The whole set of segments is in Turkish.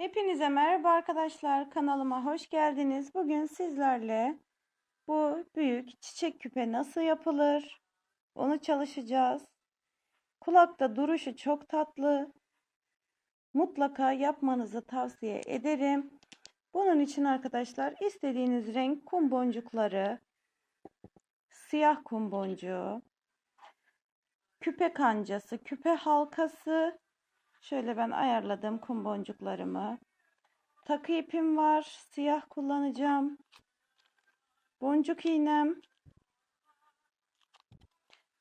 Hepinize merhaba arkadaşlar. Kanalıma hoş geldiniz. Bugün sizlerle bu büyük çiçek küpe nasıl yapılır? Onu çalışacağız. Kulakta duruşu çok tatlı. Mutlaka yapmanızı tavsiye ederim. Bunun için arkadaşlar istediğiniz renk kum boncukları, siyah kum boncuğu, küpe kancası, küpe halkası, Şöyle ben ayarladım kum boncuklarımı. Takı ipim var. Siyah kullanacağım. Boncuk iğnem.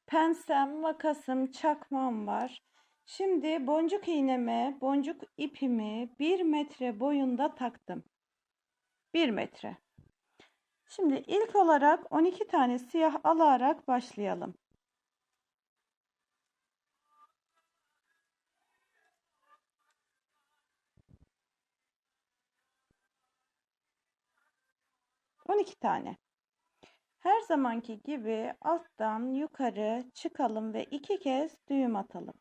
Pensem, makasım, çakmam var. Şimdi boncuk iğneme boncuk ipimi 1 metre boyunda taktım. 1 metre. Şimdi ilk olarak 12 tane siyah alarak başlayalım. On iki tane. Her zamanki gibi alttan yukarı çıkalım ve iki kez düğüm atalım.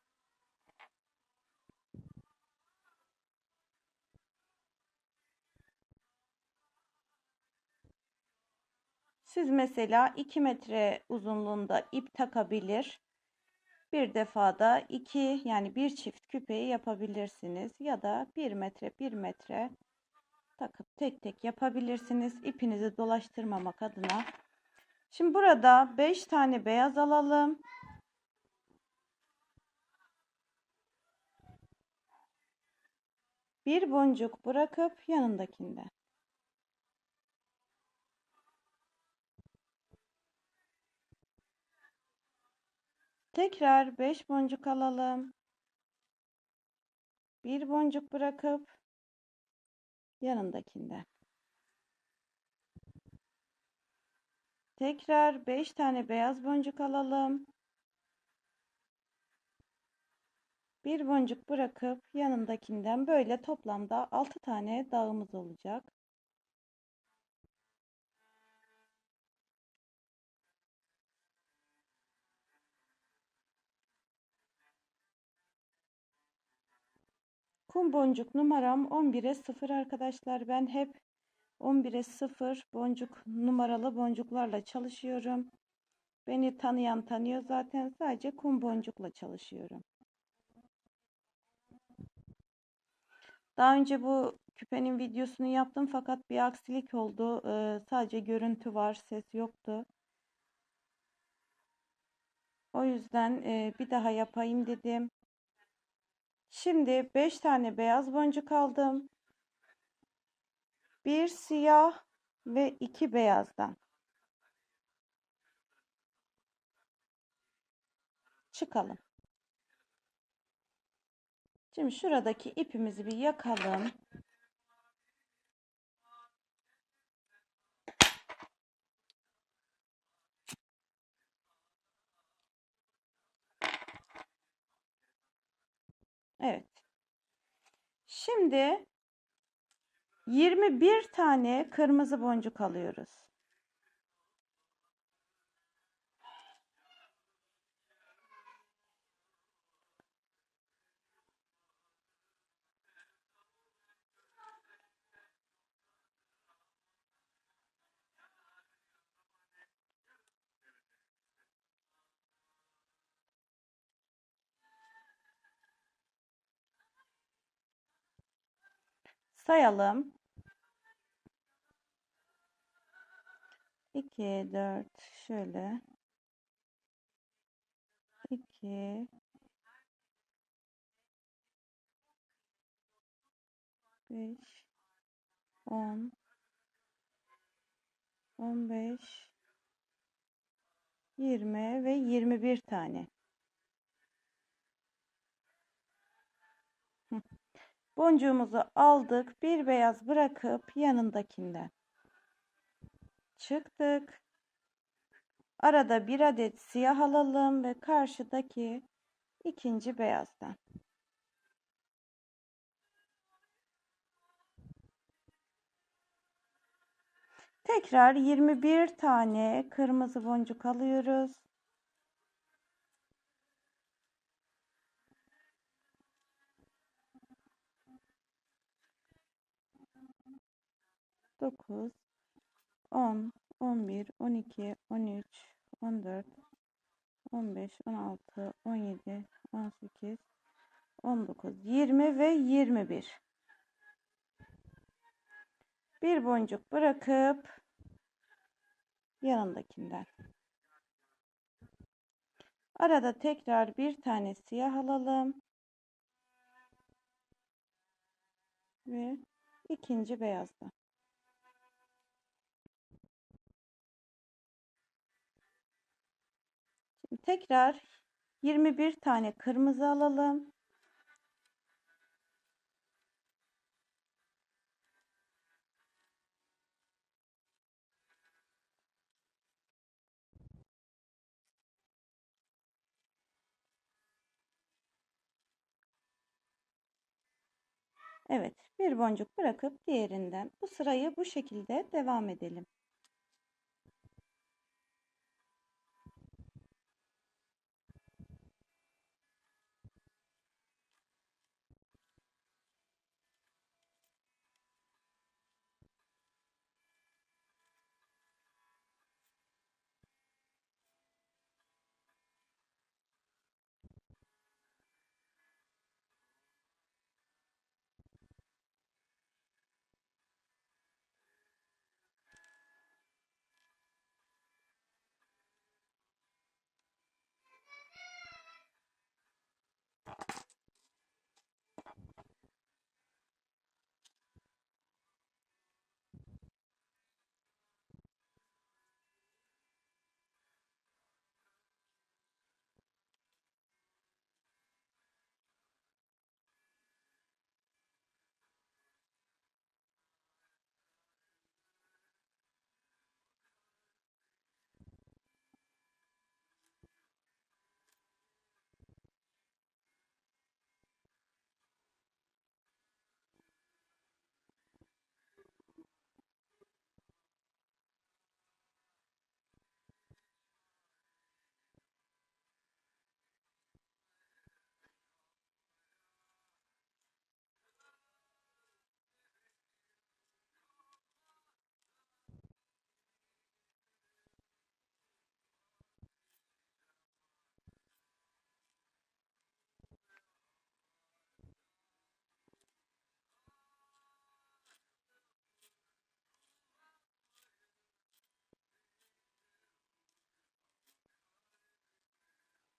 Siz mesela 2 metre uzunluğunda ip takabilir. Bir defada iki yani bir çift küpeyi yapabilirsiniz ya da 1 metre 1 metre takıp tek tek yapabilirsiniz ipinizi dolaştırmamak adına. Şimdi burada 5 tane beyaz alalım. Bir boncuk bırakıp yanındakinde. Tekrar 5 boncuk alalım. Bir boncuk bırakıp yanındakinde. Tekrar 5 tane beyaz boncuk alalım. Bir boncuk bırakıp yanındakinden böyle toplamda 6 tane dağımız olacak. Kum boncuk numaram 11'e 0 arkadaşlar. Ben hep 11'e 0 boncuk numaralı boncuklarla çalışıyorum. Beni tanıyan tanıyor zaten. Sadece kum boncukla çalışıyorum. Daha önce bu küpenin videosunu yaptım fakat bir aksilik oldu. Ee, sadece görüntü var, ses yoktu. O yüzden e, bir daha yapayım dedim. Şimdi 5 tane beyaz boncuk aldım. Bir siyah ve iki beyazdan. Çıkalım. Şimdi şuradaki ipimizi bir yakalım. Evet. Şimdi 21 tane kırmızı boncuk alıyoruz. Sayalım. 2, 4, şöyle. 2, 5, 10, 15, 20 ve 21 tane. Boncuğumuzu aldık. Bir beyaz bırakıp yanındakinden. Çıktık. Arada bir adet siyah alalım ve karşıdaki ikinci beyazdan. Tekrar 21 tane kırmızı boncuk alıyoruz. 9, 10, 11, 12, 13, 14, 15, 16, 17, 18, 19, 20 ve 21. Bir boncuk bırakıp yanındakinden. Arada tekrar bir tane siyah alalım. Ve ikinci beyazda. Tekrar 21 tane kırmızı alalım. Evet, bir boncuk bırakıp diğerinden bu sırayı bu şekilde devam edelim.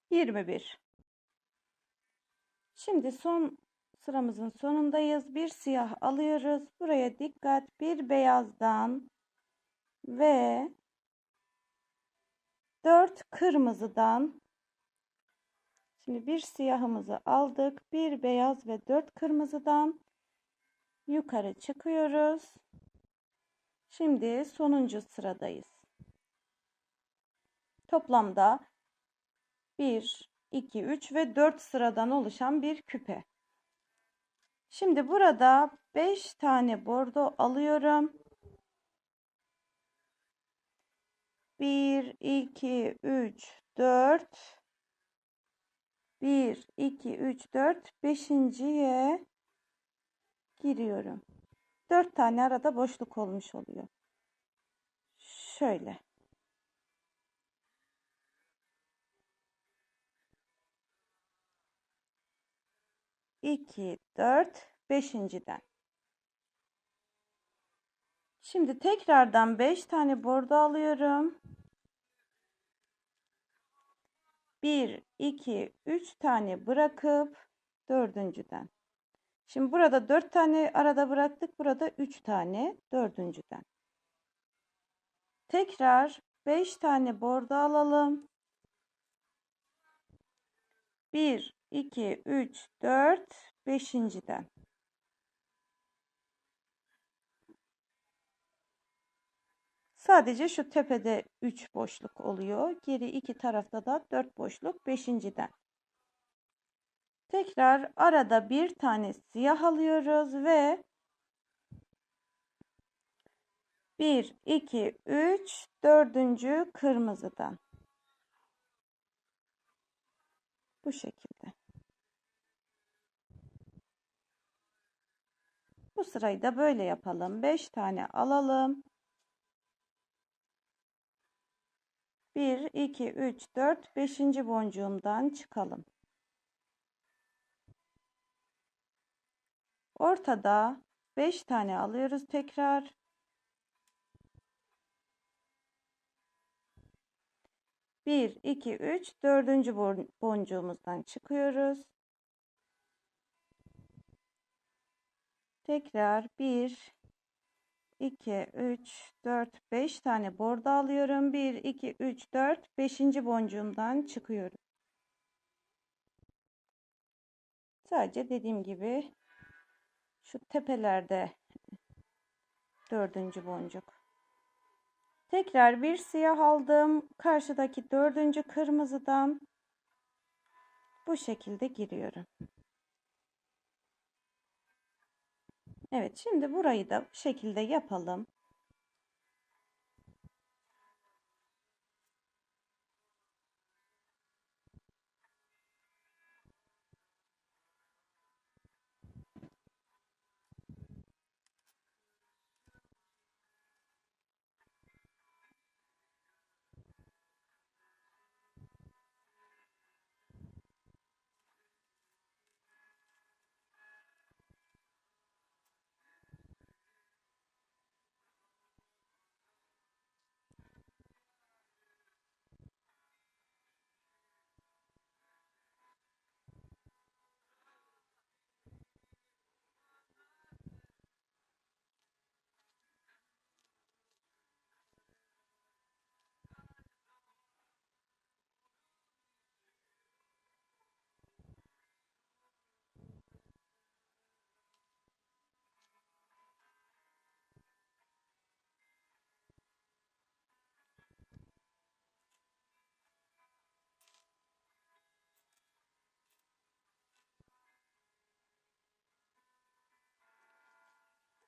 Yirmi bir. Şimdi son sıramızın sonundayız. Bir siyah alıyoruz. Buraya dikkat. Bir beyazdan ve dört kırmızıdan Şimdi bir siyahımızı aldık. Bir beyaz ve dört kırmızıdan yukarı çıkıyoruz. Şimdi sonuncu sıradayız. Toplamda 1, 2, 3 ve 4 sıradan oluşan bir küpe. Şimdi burada 5 tane bordo alıyorum. 1, 2, 3, 4 1, 2, 3, 4, 5.ye giriyorum. 4 tane arada boşluk olmuş oluyor. Şöyle. İki, dört, beşinciden. Şimdi tekrardan beş tane bordo alıyorum. 1, 2, 3 tane bırakıp dördüncüden. Şimdi burada 4 tane arada bıraktık. Burada 3 tane dördüncüden. Tekrar 5 tane bordo alalım. 1, 2, 3, 4, 5.den. Sadece şu tepede 3 boşluk oluyor. Geri iki tarafta da 4 boşluk 5.den. Tekrar arada bir tane siyah alıyoruz ve 1, 2, 3, dördüncü kırmızıdan. Bu şekilde. Bu sırayı da böyle yapalım. 5 tane alalım. 1, 2, 3, 4, 5. boncuğumdan çıkalım. Ortada 5 tane alıyoruz tekrar. Bir, iki, üç, dördüncü boncuğumuzdan çıkıyoruz. Tekrar bir, iki, üç, dört, beş tane bordo alıyorum. Bir, iki, üç, dört, beşinci boncuğumdan çıkıyorum. Sadece dediğim gibi şu tepelerde dördüncü boncuk. Tekrar bir siyah aldım. Karşıdaki dördüncü kırmızıdan bu şekilde giriyorum. Evet şimdi burayı da bu şekilde yapalım.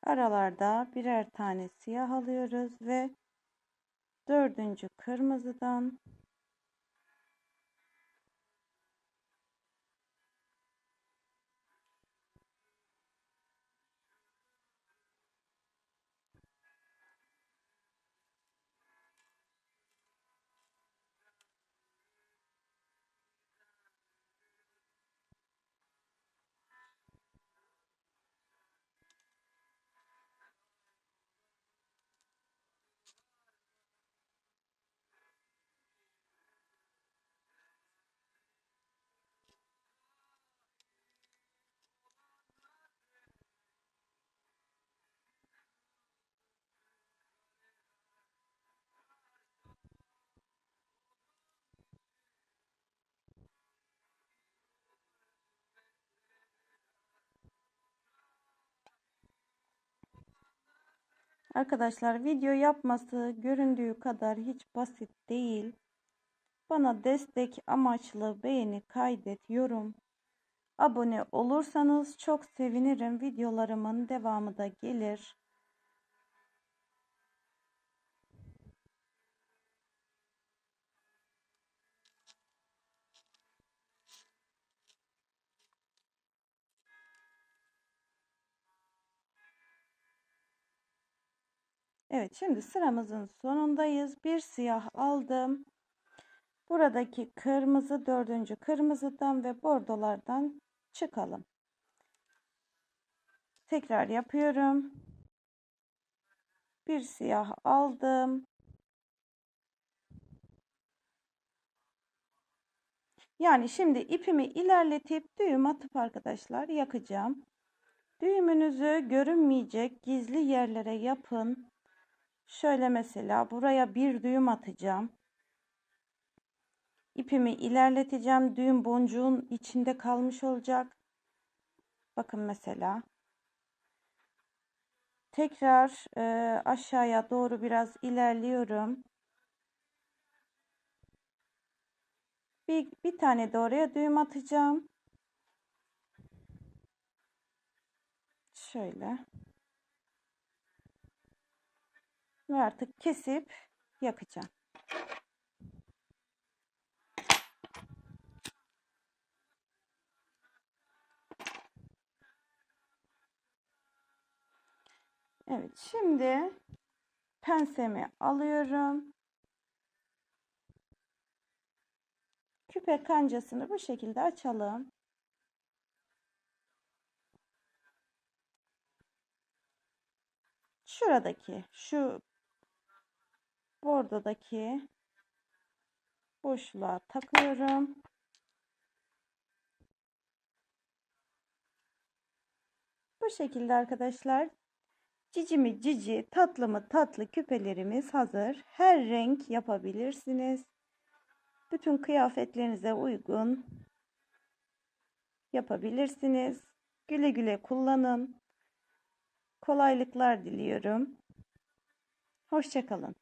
Aralarda birer tane siyah alıyoruz ve dördüncü kırmızıdan Arkadaşlar video yapması göründüğü kadar hiç basit değil. Bana destek amaçlı beğeni, kaydet, yorum, abone olursanız çok sevinirim. Videolarımın devamı da gelir. Evet şimdi sıramızın sonundayız. Bir siyah aldım. Buradaki kırmızı dördüncü kırmızıdan ve bordolardan çıkalım. Tekrar yapıyorum. Bir siyah aldım. Yani şimdi ipimi ilerletip düğüm atıp arkadaşlar yakacağım. Düğümünüzü görünmeyecek gizli yerlere yapın. Şöyle mesela buraya bir düğüm atacağım. İpimi ilerleteceğim. Düğüm boncuğun içinde kalmış olacak. Bakın mesela. Tekrar e, aşağıya doğru biraz ilerliyorum. Bir, bir tane de oraya düğüm atacağım. Şöyle. Ve artık kesip yakacağım. Evet, şimdi pensemi alıyorum. Küpe kancasını bu şekilde açalım. Şuradaki, şu bordodaki boşluğa takıyorum. Bu şekilde arkadaşlar cici mi cici, tatlı mı tatlı küpelerimiz hazır. Her renk yapabilirsiniz. Bütün kıyafetlerinize uygun yapabilirsiniz. Güle güle kullanın. Kolaylıklar diliyorum. Hoşçakalın.